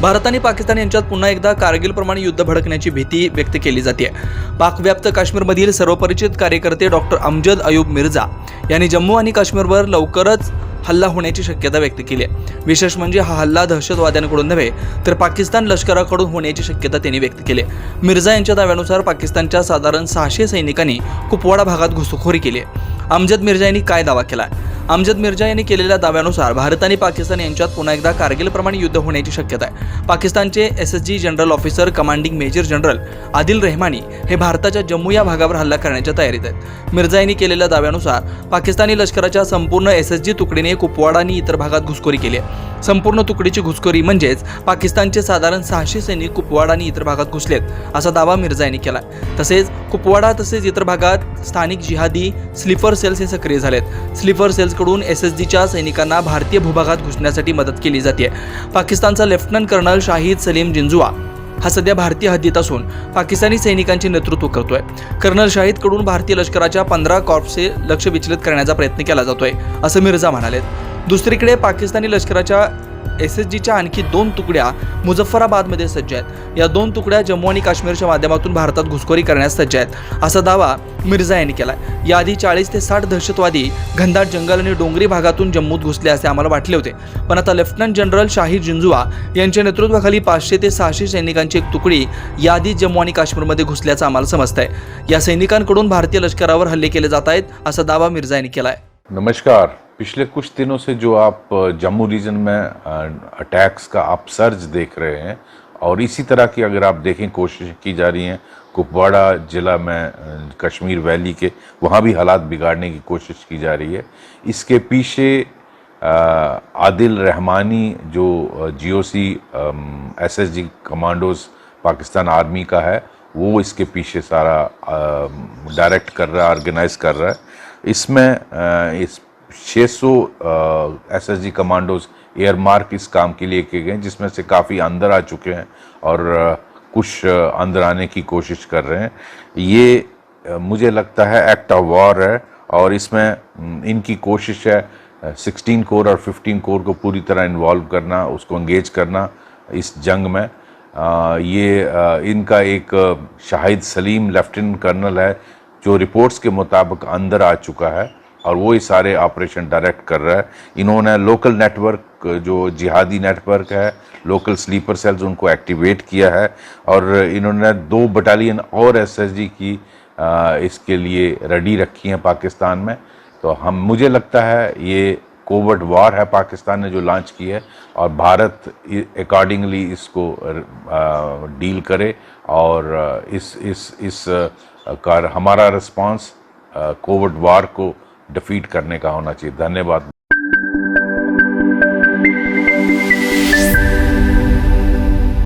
भारत आणि पाकिस्तान यांच्यात पुन्हा एकदा कारगिलप्रमाणे युद्ध भडकण्याची भीती व्यक्त केली जाते पाकव्याप्त काश्मीरमधील सर्वपरिचित कार्यकर्ते डॉक्टर अमजद अयूब मिर्झा यांनी जम्मू आणि काश्मीरवर लवकरच हल्ला होण्याची शक्यता व्यक्त केली आहे. विशेष म्हणजे हा हल्ला दहशतवाद्यांकडून नव्हे तर पाकिस्तान लष्कराकडून होण्याची शक्यता त्यांनी व्यक्त केली मिर्झा यांच्या दाव्यानुसार पाकिस्तानच्या साधारण सहाशे सैनिकांनी कुपवाडा भागात घुसखोरी केली आहे. अमजद मिर्झा यांनी काय दावा केला अमजद मिर्झा यांनी केलेल्या दाव्यानुसार भारत आणि पाकिस्तान यांच्यात पुन्हा एकदा कारगिलप्रमाणे युद्ध होण्याची शक्यता आहे. पाकिस्तानचे S S G general officer commanding major general Adil Rehmani हे भारताच्या जम्मू या भागावर हल्ला करण्याच्या तयारीत आहेत. मिर्झा यांनी केलेल्या दाव्यानुसार पाकिस्तानी लष्कराच्या संपूर्ण एस एस जी तुकडीने कुपवाडा आणि इतर भागात घुसखोरी केली आहे. संपूर्ण तुकडीची घुसखोरी म्हणजेच पाकिस्तानचे साधारण सहाशे सैनिक कुपवाडा आणि इतर भागात घुसलेत असा दावा मिर्झा यांनी केला तसेच कुपवाडा तसेच इतर भागात स्थानिक जिहादी स्लीपर सेल्स हे सक्रिय झालेत. स्लीपर सेल्सकडून एस एस जीच्या सैनिकांना भारतीय भूभागात घुसण्यासाठी मदत केली जाते. पाकिस्तानचा लेफ्टनंट कर्नल शाहिद सलीम जिंजुआ हा सध्या भारतीय हद्दीत असून पाकिस्तानी सैनिकांचे नेतृत्व करतोय. कर्नल शाहिदकडून भारतीय लष्कराच्या पंधरा कॉर्प्सचे लक्ष विचलित करण्याचा प्रयत्न केला जातोय असं मिर्झा म्हणालेत. दुसरीकडे पाकिस्तानी लष्कराच्या एस एस जीच्या आणखी दोन तुकड्या मुझफ्फराबादमध्ये सज्ज आहेत. या दोन तुकड्या जम्मू आणि काश्मीरच्या माध्यमातून भारतात घुसखोरी करण्यास सज्ज आहेत. असा दावा मिर्झा यांनी केला याआधी चाळीस ते साठ दहशतवादी घनदाट जंगल आणि डोंगरी भागातून जम्मूत घुसले असे आम्हाला वाटले होते. पण आता लेफ्टनंट जनरल शाही जिंजुआ यांच्या नेतृत्वाखाली पाचशे ते सहाशे सैनिकांची एक तुकडी याआधी जम्मू आणि काश्मीरमध्ये घुसल्याचं आम्हाला समजतंय. या सैनिकांकडून भारतीय लष्करावर हल्ले केले जात आहेत असा दावा मिर्झा यांनी केला आहे नमस्कार. पिछले कुछ दिनों से जो आप जम्मू रीजन में अटैक्स का आप सर्ज देख रहे हैं और इसी तरह की अगर आप देखें कोशिश की जा रही हैं, कुपवाड़ा ज़िला में कश्मीर वैली के, वहाँ भी हालात बिगाड़ने की कोशिश की जा रही है। इसके पीछे आदिल रहमानी जो GOC SSG commandos Pakistan army का है, वो इसके पीछे सारा डायरेक्ट कर रहा है ऑर्गेनाइज कर रहा है। इसमें इस 600 S S G commandos earmark इस काम के लिए किए गए हैं, जिसमें से काफ़ी अंदर आ चुके हैं और कुछ अंदर आने की कोशिश कर रहे हैं। ये मुझे लगता है एक्ट ऑफ़ वॉर है और इसमें इनकी कोशिश है सिक्सटीन कोर और फिफ्टीन कोर को पूरी तरह इन्वॉल्व करना उसको इंगेज करना इस जंग में। अ, ये अ, इनका एक शाहिद सलीम लेफ्टिनेंट कर्नल है जो रिपोर्ट्स के मुताबिक अंदर आ चुका है। और वो ही सारे ऑपरेशन डायरेक्ट कर रहा है। इन्होंने लोकल नेटवर्क जो जिहादी नेटवर्क है लोकल स्लीपर सेल्स उनको एक्टिवेट किया है और इन्होंने दो बटालियन और एसएसजी की इसके लिए रेडी रखी हैं पाकिस्तान में। तो हम, मुझे लगता है ये कोवर्ड वार है पाकिस्तान ने जो लॉन्च की है और भारत अकॉर्डिंगली इसको डील करे और इस इस इस कार, हमारा रिस्पांस कोविड वार को डिफीट करने का होना चाहिए। धन्यवाद।